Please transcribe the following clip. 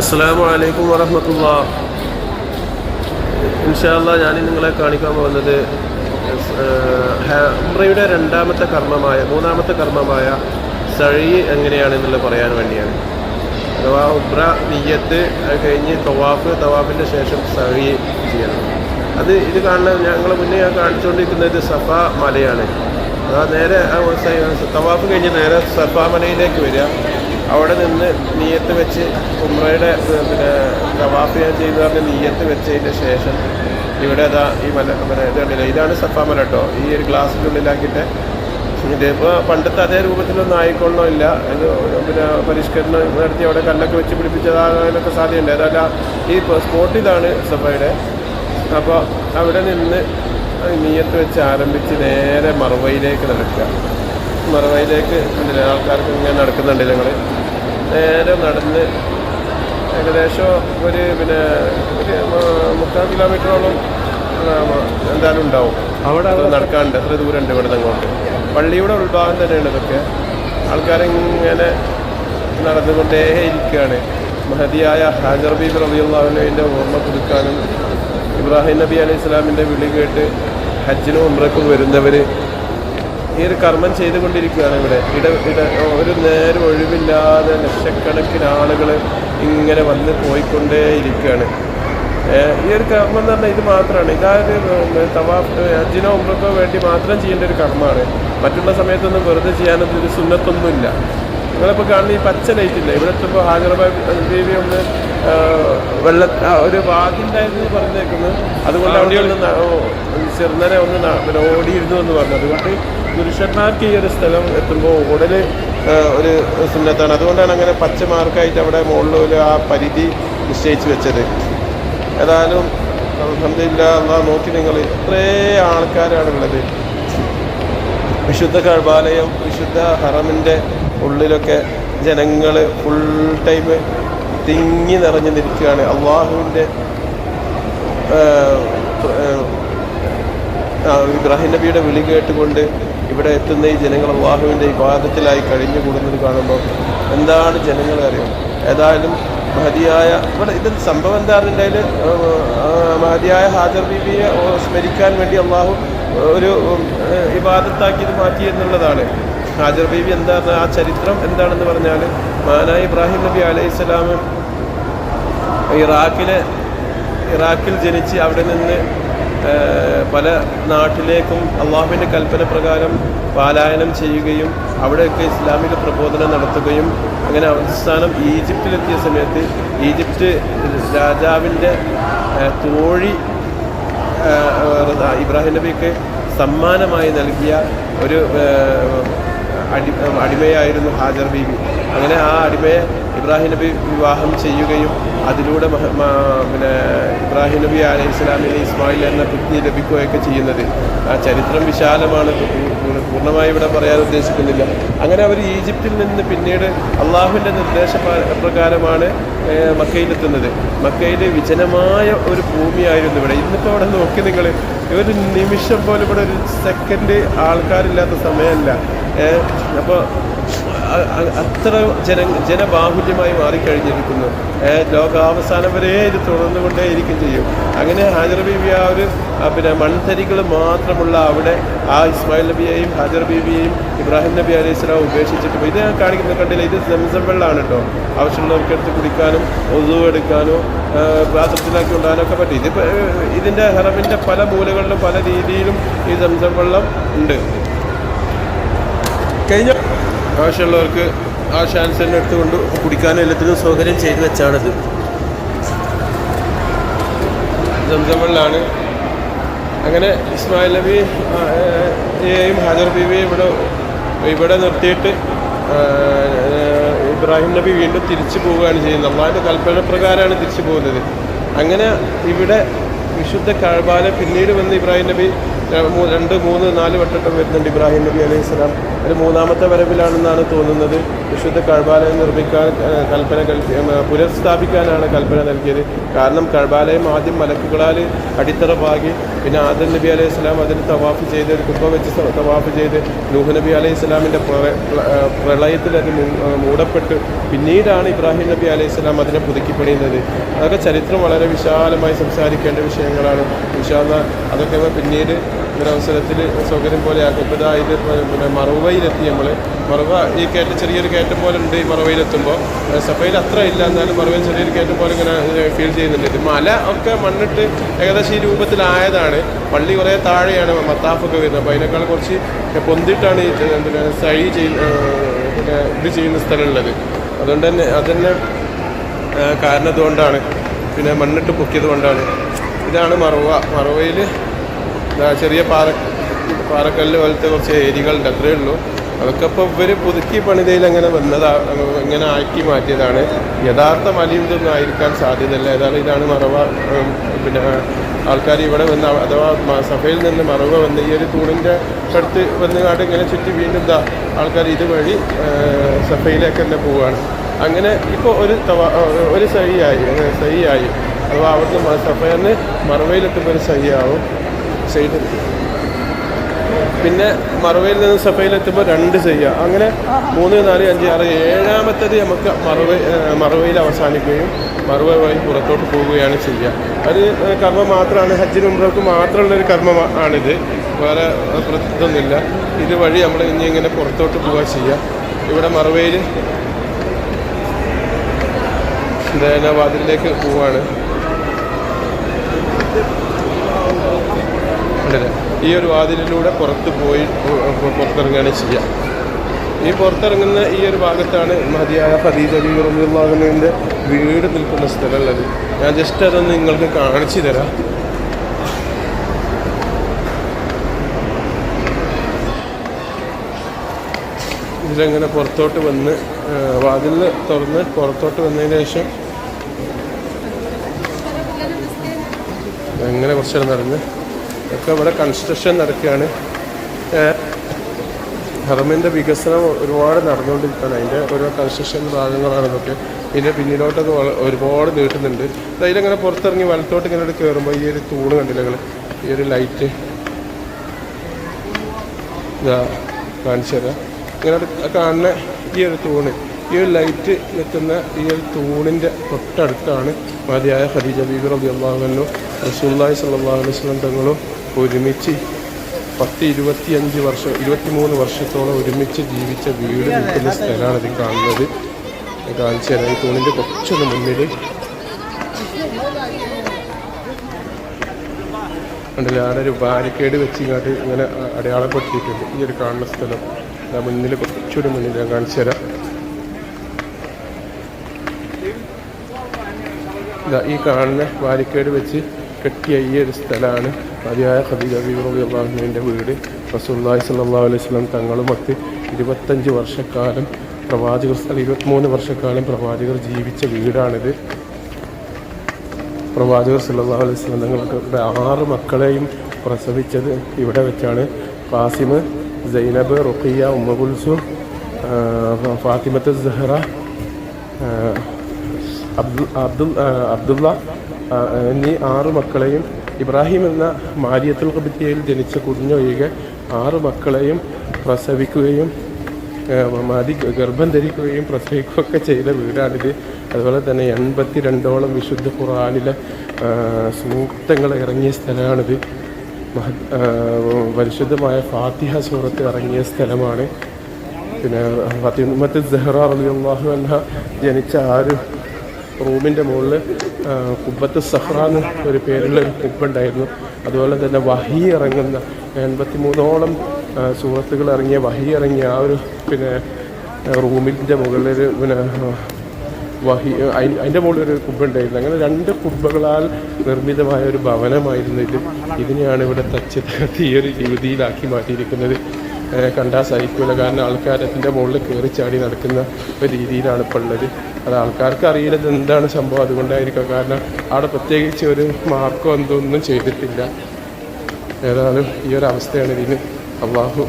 അസ്സലാമു അലൈക്കും വറഹമത്തുള്ള. ഇൻഷാല്ല ഞാൻ നിങ്ങളെ കാണിക്കാൻ പോകുന്നത് ഹംറയുടെ രണ്ടാമത്തെ കർമ്മമായ മൂന്നാമത്തെ കർമ്മമായ സഴി എങ്ങനെയാണെന്നുള്ളത് പറയാൻ വേണ്ടിയാണ്. അഥവാ ഉബ്ര നീയത്ത് അത് കഴിഞ്ഞ് തവാഫ് തവാഫിന്റെ ശേഷം സഴി ചെയ്യണം. അത് ഇത് കാണുന്ന ഞങ്ങൾ മുന്നേ ഞാൻ കാണിച്ചുകൊണ്ടിരിക്കുന്നത് സഫ മലയാണ്. അതാ നേരെ തവാഫ് കഴിഞ്ഞ് നേരെ സഫ മലയിലേക്ക് വരിക. അവിടെ നിന്ന് നീയത്ത് വെച്ച് ഉമ്രയുടെ പിന്നെ നവാഫ് ഞാൻ ചെയ്തു പറഞ്ഞ നീയത്ത് വെച്ചതിന് ശേഷം ഇവിടെ അതാ ഈ മല പിന്നെ ഇത് കണ്ടില്ല? ഇതാണ് സഫാ മല കേട്ടോ. ഈ ഒരു ഗ്ലാസിന്റെ ഉള്ളിലാക്കിയിട്ട് ഇതിപ്പോൾ പണ്ടത്തെ അതേ രൂപത്തിലൊന്നും ആയിക്കൊള്ളണോ ഇല്ല. ഇത് പിന്നെ പരിഷ്കരണം നടത്തി അവിടെ കല്ലൊക്കെ വെച്ച് പിടിപ്പിച്ചതാകാനൊക്കെ സാധ്യതയുണ്ട്. അതല്ല ഈ സ്പോട്ട് ഇതാണ് സഫയുടെ. അപ്പോൾ അവിടെ നിന്ന് നീയത്ത് വെച്ച് ആരംഭിച്ച് നേരെ മറുവയിലേക്ക് നടക്കുക. മറുവയിലേക്ക് ഉണ്ടല്ലേ ആൾക്കാർക്ക് ഇങ്ങനെ നടക്കുന്നുണ്ട് ഞങ്ങൾ നേരെ നടന്ന് ഏകദേശം ഒരു പിന്നെ ഒരു മുക്കാൽ കിലോമീറ്ററോളം എന്തായാലും ഉണ്ടാവും. അവിടെ നടക്കാണ്ട്. അത്ര ദൂരമുണ്ട് ഇവിടെ അങ്ങോട്ട്. പള്ളിയുടെ ഉൾഭാഗം തന്നെയാണ് ഇതൊക്കെ. ആൾക്കാരിങ്ങനെ നടന്നുകൊണ്ടേ ഇരിക്കുകയാണ് മഹതിയായ ഹാജർ ബീബ് റബിയുള്ളാഹുവിന്റെ ഓർമ്മ പുതുക്കാനും ഇബ്രാഹിം നബി അലൈഹി ഇസ്ലാമിന്റെ വിളി കേട്ട് ഹജ്ജിനും ഉമ്രക്കും വരുന്നവർ ഈ ഒരു കർമ്മം ചെയ്തുകൊണ്ടിരിക്കുകയാണ് ഇവിടെ. ഇട ഇട ഒരു നേരം ഒഴിവില്ലാതെ ലക്ഷക്കണക്കിന് ആളുകൾ ഇങ്ങനെ വന്ന് പോയിക്കൊണ്ടേ ഇരിക്കുകയാണ് ഈ ഒരു കർമ്മം എന്ന് പറഞ്ഞാൽ ഇത് മാത്രമാണ്. ഇതായത് തവാഫ് അജിനോ ഉമ്രക്കോ വേണ്ടി മാത്രം ചെയ്യേണ്ട ഒരു കർമ്മമാണ്. മറ്റുള്ള സമയത്തൊന്നും വെറുതെ ചെയ്യാനൊന്നും ഒരു സുന്നത്തൊന്നുമില്ല. നിങ്ങളിപ്പോൾ കാണുന്ന ഈ പച്ച ലൈറ്റില്ല ഇവിടെ എത്തുമ്പോൾ ഹാജറബായ് ദേവി ഒന്ന് വെള്ള ഒരു വാതിണ്ടായിരുന്നു പറഞ്ഞേക്കുന്നത് അതുകൊണ്ട് അവിടെ ഒന്ന് ന- ഒന്ന് പിന്നെ ഓടിയിരുന്നു എന്ന് പറഞ്ഞു. അതുകൊണ്ട് പുരുഷന്മാർക്ക് ഈ ഒരു സ്ഥലം എത്തുമ്പോൾ ഉടൽ ഒരു സുന്നത്താണ്. അതുകൊണ്ടാണ് അങ്ങനെ പച്ച മാർക്കായിട്ട് അവിടെ മുകളിൽ ഒരു ആ പരിധി നിശ്ചയിച്ച് വെച്ചത്. ഏതായാലും അലഹമില്ല എന്നാ നോക്കി നിങ്ങൾ ഇത്രേ ആൾക്കാരാണുള്ളത് വിശുദ്ധ കഴബാലയം വിശുദ്ധ ഹറമിന്റെ ഉള്ളിലൊക്കെ ജനങ്ങൾ ഫുൾ ടൈം തിങ്ങി നിറഞ്ഞു നിൽക്കുകയാണ്. അള്ളാഹുവിന്റെ ഇബ്രാഹിം നബിയുടെ വിളി കേട്ടുകൊണ്ട് ഇവിടെ എത്തുന്ന ഈ ജനങ്ങൾ അള്ളാഹുവിന്റെ വിവാദത്തിലായി കഴിഞ്ഞു കൂടുന്നത് കാണുമ്പോൾ എന്താണ് ജനങ്ങൾ അറിയാം ഏതായാലും മഹതിയായ ഇവിടെ ഇതിൽ സംഭവം എന്താ അതിന്റെ മഹതിയായ ഹാജർ ബീബിയെ സ്മരിക്കാൻ വേണ്ടി അള്ളാഹു ഒരു ഇബാദത്താക്കി ഇത് മാറ്റി എന്നുള്ളതാണ്. ഹാജർ ബീവി എന്താ ആ ചരിത്രം എന്താണെന്ന് പറഞ്ഞാൽ മാനായ ഇബ്രാഹിം നബി അലൈഹി സ്വലാം ഇറാഖിലെ ഇറാഖിൽ ജനിച്ച് അവിടെ നിന്ന് പല നാട്ടിലേക്കും അള്ളാഹുവിന്റെ കൽപ്പന പ്രകാരം പാലായനം ചെയ്യുകയും അവിടെയൊക്കെ ഇസ്ലാമിക പ്രബോധനം നടത്തുകയും അങ്ങനെ അവസാനം ഈജിപ്തിലെത്തിയ സമയത്ത് ഈജിപ്റ്റ് രാജാവിന്റെ തോഴി ഇബ്രാഹിം നബിക്ക് സമ്മാനമായി നൽകിയ ഒരു അടി അടിമയായിരുന്നു ഹാജർ ബീവി. അങ്ങനെ ആ അടിമയെ ഇബ്രാഹിം നബി വിവാഹം ചെയ്യുകയും അതിലൂടെ പിന്നെ ഇബ്രാഹിം നബി അലൈഹി ഇസ്ലാമിന് ഇസ്മായിൽ എന്ന പുത്നി ലഭിക്കുകയൊക്കെ ചെയ്യുന്നത്. ആ ചരിത്രം വിശാലമാണ്. പൂർണമായി ഇവിടെ പറയാൻ ഉദ്ദേശിക്കുന്നില്ല. അങ്ങനെ അവർ ഈജിപ്തിൽ നിന്ന് പിന്നീട് അള്ളാഹുവിന്റെ നിർദ്ദേശ പ്ര- പ്രകാരമാണ് മക്കയിലെത്തുന്നത്. മക്കയിൽ വിജനമായ ഒരു ഭൂമിയായിരുന്നു ഇവിടെ. ഇന്നിപ്പോൾ അവിടെ നോക്കി നിങ്ങൾ ഒരു നിമിഷം പോലും ഇവിടെ ഒരു സെക്കൻഡ് ആൾക്കാരില്ലാത്ത സമയമല്ല. അപ്പോൾ അത്ര ജന ജനബാഹുല്യമായി മാറിക്കഴിഞ്ഞിരിക്കുന്നു. ലോകാവസാനം വരെ ഇത് തുടർന്നുകൊണ്ടേയിരിക്കും ചെയ്യും. അങ്ങനെ ഹാജർ ബീബി ആ ഒരു പിന്നെ മൺതരികൾ മാത്രമുള്ള അവിടെ ആ ഇസ്മായിൽ നബിയെയും ഹാജർ ബീബിയെയും ഇബ്രാഹിം നബി അലൈഹി സ്വലാം ഉപേക്ഷിച്ചിട്ട് പോയി. ഇത് ഞാൻ കാണിക്കുന്ന കണ്ടില്ല? ഇത് സംസം വെള്ളമാണ് കേട്ടോ ആവശ്യമുള്ളവർക്ക് എടുത്ത് കുടിക്കാനും ഒതു എടുക്കാനോ പാത്രത്തിലാക്കി ഉണ്ടാകാനൊക്കെ പറ്റും. ഇതിപ്പോൾ ഇതിന്റെ ഹെറമിന്റെ പല മൂലകളിലും പല രീതിയിലും ഈ സംസം വെള്ളം ഉണ്ട്. ആവശ്യമുള്ളവർക്ക് ആ ചാൻസ് തന്നെ എടുത്തുകൊണ്ട് കുടിക്കാനും എല്ലാത്തിനും സൗകര്യം ചെയ്തു വെച്ചാണിത്. ജംസമ്മിലാണ് അങ്ങനെ ഇസ്മായിൽ നബി യെയും ഹാജർ ബീവിയെയും ഇവിടെ ഇവിടെ നിർത്തിയിട്ട് ഇബ്രാഹിം നബി വീണ്ടും തിരിച്ചു പോവുകയാണ് ചെയ്യുന്നത്. അള്ളാഹിന്റെ കൽപ്പന പ്രകാരമാണ് തിരിച്ചു പോകുന്നത്. അങ്ങനെ ഇവിടെ വിശുദ്ധ കഴബാല പിന്നീട് വന്ന് ഇബ്രാഹിം നബി രണ്ട് മൂന്ന് നാല് വട്ടം വരുന്നുണ്ട് ഇബ്രാഹിം നബി അലൈഹി സ്വലാം. ഒരു മൂന്നാമത്തെ വരവിലാണെന്നാണ് തോന്നുന്നത്. വിശുദ്ധ കഴബാലയം നിർമ്മിക്കാൻ കൽപ്പന കൽപ്പി പുനഃസ്ഥാപിക്കാനാണ് കൽപ്പന നൽകിയത്. കാരണം കഴബാലയം ആദ്യം മലക്കുകളാൽ അടിത്തറ പാകി പിന്നെ ആദം നബി അലൈഹി സ്വലാം അതിന് തവാഫ് ചെയ്ത് കുമ്പ വെച്ച് തവാഫ് ചെയ്ത് നൂഹ് നബി അലൈഹി സ്വലാമിന്റെ പ്രളയത്തിൽ അത് മൂടപ്പെട്ട്. പിന്നീടാണ് ഇബ്രാഹിം നബി അലൈഹി സ്വലാം അതിനെ പുതുക്കിപ്പണിയുന്നത്. അതൊക്കെ ചരിത്രം വളരെ വിശാലമായി സംസാരിക്കേണ്ട വിഷയങ്ങളാണ്. വിശാല അതൊക്കെ പിന്നീട് ഒരവസരത്തിൽ സൗകര്യം പോലെ ആക്കും ഇപ്പോൾ പിന്നെ മറവയിലെത്തി നമ്മൾ മറവ ഈ കയറ്റം ചെറിയൊരു കയറ്റം പോലെ ഉണ്ട് ഈ മറവയിലെത്തുമ്പോൾ സഫയിൽ അത്ര ഇല്ല എന്നാലും മറവയിൽ ചെറിയൊരു കയറ്റം പോലെ ഇങ്ങനെ ഫീൽ ചെയ്യുന്നുണ്ട്. മല ഒക്കെ മണ്ണിട്ട് ഏകദേശം ഈ രൂപത്തിലായതാണ്. പള്ളി കുറേ താഴെയാണ് മത്താഫൊക്കെ വരുന്നത്. അപ്പോൾ അതിനേക്കാൾ കുറച്ച് പൊന്തിട്ടാണ് ഈ പിന്നെ സൈ ചെയ്യുന്ന പിന്നെ ഇത് ചെയ്യുന്ന സ്ഥലമുള്ളത്. അതുകൊണ്ട് തന്നെ അതന്നെ കാരണത്തുകൊണ്ടാണ് പിന്നെ മണ്ണിട്ട് പൊക്കിയത് കൊണ്ടാണ്. ഇതാണ് മറവ. മറവയിൽ ചെറിയ പാറ പാറക്കല്ല് പോലത്തെ കുറച്ച് ഏരിയകളുണ്ട് അത്രയേ ഉള്ളൂ. അതൊക്കെ ഇപ്പോൾ ഇവർ പുതുക്കി പണിതയിൽ അങ്ങനെ വന്നതാണ് ഇങ്ങനെ ആക്കി മാറ്റിയതാണ്. യഥാർത്ഥ മലയും ഇതൊന്നും ആയിരിക്കാൻ സാധ്യതയില്ല. ഏതായാലും ഇതാണ് മറവ പിന്നെ ആൾക്കാർ ഇവിടെ വന്ന് അഥവാ സഭയിൽ നിന്ന് മറവ വന്ന് ഈ ഒരു തൂണിന്റെ അടുത്ത് വന്ന് കാട്ട് ഇങ്ങനെ ചുറ്റി വീണ്ടും ആൾക്കാർ ഇതുവഴി സഭയിലേക്ക് തന്നെ പോവുകയാണ് അങ്ങനെ ഇപ്പോൾ ഒരു ഒരു സഹിയായി സഹിയായി. അഥവാ അവിടുന്ന് സഭയിൽ നിന്ന് മറവയിലെത്തുമ്പോൾ ഒരു സഹിയാവും. സൈഡ് പിന്നെ മറവയിൽ നിന്ന് സഭയിലെത്തുമ്പോൾ രണ്ട് ചെയ്യുക അങ്ങനെ മൂന്ന് നാല് അഞ്ച് ആറ് ഏഴാമത്തത് നമുക്ക് മറവ മറവയിൽ അവസാനിക്കുകയും മറവ വഴി പുറത്തോട്ട് പോവുകയാണ് ചെയ്യുക അത് കർമ്മം മാത്രമാണ് ഹജ്ജിന് മുമ്പ് മാത്രമുള്ളൊരു കർമ്മം ആണിത്. വേറെ ഇതൊന്നുമില്ല ഇതുവഴി നമ്മൾ ഇനി ഇങ്ങനെ പുറത്തോട്ട് പോവുക ചെയ്യുക ഇവിടെ മറവയിൽ വാതിലിലേക്ക് പോവാണ്. ഉണ്ടല്ലേ ഈ ഒരു വാതിലിലൂടെ പുറത്ത് പോയി പുറത്തിറങ്ങുകയാണ് ചെയ്യുക ഈ പുറത്തിറങ്ങുന്ന ഈ ഒരു ഭാഗത്താണ് മതിയായ ഖദീജ ബീറുള്ളാഹുവിന്റെ വീട് നിൽക്കുന്ന സ്ഥലമുള്ളത്. ഞാൻ ജസ്റ്റ് അതൊന്ന് നിങ്ങൾക്ക് കാണിച്ചു തരാം. ഇതിലങ്ങനെ പുറത്തോട്ട് വന്ന് വാതിൽ തുറന്ന് പുറത്തോട്ട് വന്നതിന് ശേഷം എങ്ങനെ കുറച്ചിടം നടന്ന്? ഒക്കെ ഇവിടെ കൺസ്ട്രക്ഷൻ നടക്കുകയാണ്. ഹറമിന്റെ വികസനം ഒരുപാട് നടന്നുകൊണ്ടിരിക്കുകയാണ്. അതിന്റെ ഓരോ കൺസ്ട്രക്ഷൻ ഭാഗങ്ങളാണ് ഇതൊക്കെ ഇതിന്റെ പിന്നിലോട്ടൊക്കെ ഒരുപാട് നീട്ടുന്നുണ്ട്. അതിലങ്ങനെ പുറത്തിറങ്ങി വലത്തോട്ട് ഇങ്ങനെ കയറുമ്പോൾ ഈ ഒരു തൂണ് കണ്ടില്ല നിങ്ങൾ ഈ ഒരു ലൈറ്റ് ഇതാ കാണിച്ചു തരാം. ഇങ്ങനെ കാണുന്ന ഈ ഒരു തൂണ്. ഈ ലൈറ്റ് എത്തുന്ന ഈ ഒരു തൂണിന്റെ തൊട്ടടുത്താണ് മതിയായ ഖദീജ ബീബി റബി അള്ളാഹുനും റസൂല്ലായി സല്ലാ അലൈഹി സ്വലം തങ്ങളും ഒരുമിച്ച് പത്ത് ഇരുപത്തിയഞ്ച് വർഷം ഇരുപത്തിമൂന്ന് വർഷത്തോളം ഒരുമിച്ച് ജീവിച്ച വീട് നിൽക്കുന്ന സ്ഥലമാണ് ഇത് കാണുന്നത്. കാണിച്ചു ഈ തൂണിന്റെ കുറച്ചൊന്ന് മുന്നിൽ ഉണ്ടല്ലോ അവിടെ ഒരു ബാരിക്കേഡ് വെച്ച് ഇങ്ങോട്ട് ഇങ്ങനെ അടയാളപ്പെടുത്തിയിട്ടുണ്ട്. ഈ ഒരു കാണുന്ന സ്ഥലം. മുന്നിൽ കുറച്ചുകൂടി മുന്നിൽ ഞാൻ കാണിച്ചു തരാം. ഈ കാണുന്ന വാരിക്കേട് വെച്ച് കെട്ടിയ ഈ ഒരു സ്ഥലമാണ്. മതിയായ ഖദീജ വീട്. റസൂല്ലായി സല്ലാ അലൈഹി സ്വലം തങ്ങളുമൊത്ത് ഇരുപത്തഞ്ച് വർഷക്കാലം പ്രവാചകർ ഇരുപത്തിമൂന്ന് വർഷക്കാലം പ്രവാചകർ ജീവിച്ച വീടാണിത്. പ്രവാചകർ സല്ലാ അലൈഹി സ്വലം തങ്ങൾക്ക് ആറ് മക്കളെയും പ്രസവിച്ചത് ഇവിടെ വെച്ചാണ്. ഫാസിമ് സൈനബ് റുഖിയ ഉമ്മകുൽസു ഫാത്തിമത്ത് സഹറ ആ, അബ്ദുൽ അബ്ദുള്ള എന്നീ ആറ് മക്കളെയും ഇബ്രാഹിം എന്ന മാരിയത്തുൽ കബിത്തിയയിൽ ജനിച്ച കുഞ്ഞൊഴികെ ആറ് മക്കളെയും പ്രസവിക്കുകയും മതി ഗർഭം ധരിക്കുകയും പ്രസവിക്കുകയൊക്കെ ചെയ്ത വീടാണിത്. അതുപോലെ തന്നെ എൺപത്തി രണ്ടോളം വിശുദ്ധ ഖുറാനിലെ സൂക്തങ്ങൾ ഇറങ്ങിയ സ്ഥലമാണിത്. പരിശുദ്ധമായ ഫാത്തിഹ സൂറത്ത് ഇറങ്ങിയ സ്ഥലമാണ്. പിന്നെ ഫത്തിമത്ത് സെഹ്റ റളിയല്ലാഹു അൻഹ ജനിച്ച ആ ഒരു റൂമിന്റെ മുകളിൽ കുബത്ത് സഹ്റ എന്ന് ഒരു പേരുള്ള ഒരു കുബ്ബുണ്ടായിരുന്നു. അതുപോലെ തന്നെ വഹി ഇറങ്ങുന്ന എൺപത്തി മൂന്നോളം സൂറത്തുകൾ ഇറങ്ങിയ വഹി ഇറങ്ങിയ ആ ഒരു പിന്നെ റൂമിന്റെ മുകളിൽ പിന്നെ വഹി അതിന്റെ മുകളിൽ ഒരു കുബ്ബ ഉണ്ടായിരുന്നു അങ്ങനെ രണ്ട് കുബ്ബകളാൽ നിർമ്മിതമായ ഒരു ഭവനമായിരുന്നു ഇത്. ഇതിനെയാണ് ഇവിടെ തച്ച് ഒരു രീതിയിലാക്കി മാറ്റിയിരിക്കുന്നത്. കണ്ടാൽ സഹിക്കില്ല കാരണം ആൾക്കാർ അതിന്റെ മുകളിൽ കയറി ചാടി നടക്കുന്ന ഒരു രീതിയിലാണ് ഇപ്പോൾ ഉള്ളത്. അത് ആൾക്കാർക്ക് അറിയില്ല ഇത് എന്താണ് സംഭവം അതുകൊണ്ടായിരിക്കും. കാരണം അവിടെ പ്രത്യേകിച്ച് ഒരു മാർക്കോ എന്തോ ഒന്നും ചെയ്തിട്ടില്ല. ഏതായാലും ഈ ഒരു അവസ്ഥയാണ് ഇതിന് അള്ളാഹു